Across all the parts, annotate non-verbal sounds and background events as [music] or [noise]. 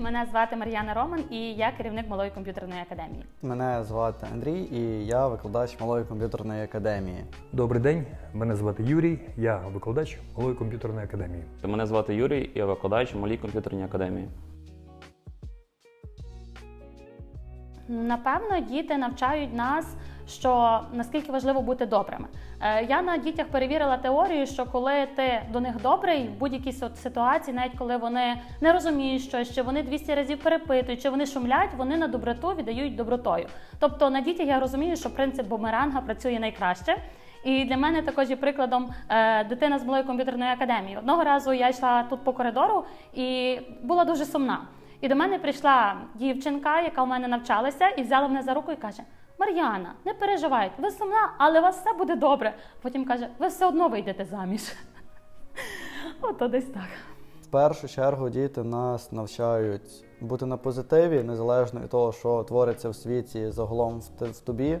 Мене звати Мар'яна Роман і я керівник малої комп'ютерної академії. Мене звати Андрій і я викладач малої комп'ютерної академії. Добрий день, мене звати Юрій, я викладач Малої комп'ютерної академії. Мене звати Юрій, я викладач малій комп'ютерній академії. Напевно, діти навчають нас, що наскільки важливо бути добрими. Е, Я на дітях перевірила теорію, що коли ти до них добрий, в будь-якій ситуації, навіть коли вони не розуміють щось, чи вони 200 разів перепитують, чи вони шумлять, вони на доброту віддають добротою. Тобто на дітях я розумію, що принцип бумеранга працює найкраще. І для мене також є прикладом е, дитина з малої комп'ютерної академії. Одного разу я йшла тут по коридору і була дуже сумна. І до мене прийшла дівчинка, яка у мене навчалася, і взяла мене за руку і каже: Мар'яна, не переживайте, ви сумна, але у вас все буде добре. Потім каже, ви все одно вийдете заміж. [laughs] Ото десь так. В першу чергу діти нас навчають бути на позитиві, незалежно від того, що твориться в світі загалом в тобі.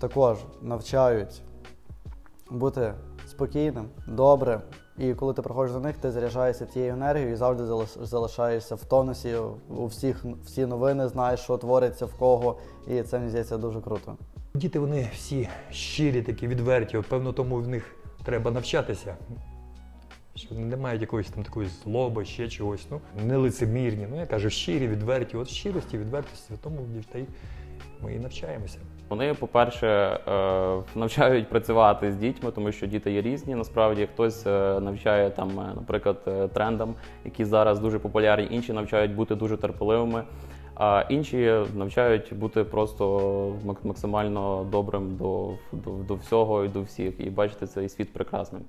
Також навчають бути спокійним, добрим. І коли ти приходиш до них, ти заряджаєшся тією енергією і завжди залишаєшся в тонусі. У всіх всі новини знаєш, що твориться в кого, і це мені здається дуже круто. Діти вони всі щирі, такі відверті. Певно, тому в них треба навчатися. Що не мають якоїсь там такої злоби, ще чогось. Ну, не лицемірні. Ну, я кажу, щирі, відверті. От щирості, відвертості, тому дітей ми і навчаємося. Вони, по-перше, е, навчають працювати з дітьми, тому що діти є різні. Насправді хтось е, навчає там, е, наприклад, трендам, які зараз дуже популярні, інші навчають бути дуже терпеливими, а інші навчають бути просто мак- максимально добрим до, до, до всього і до всіх, і бачити цей світ прекрасним.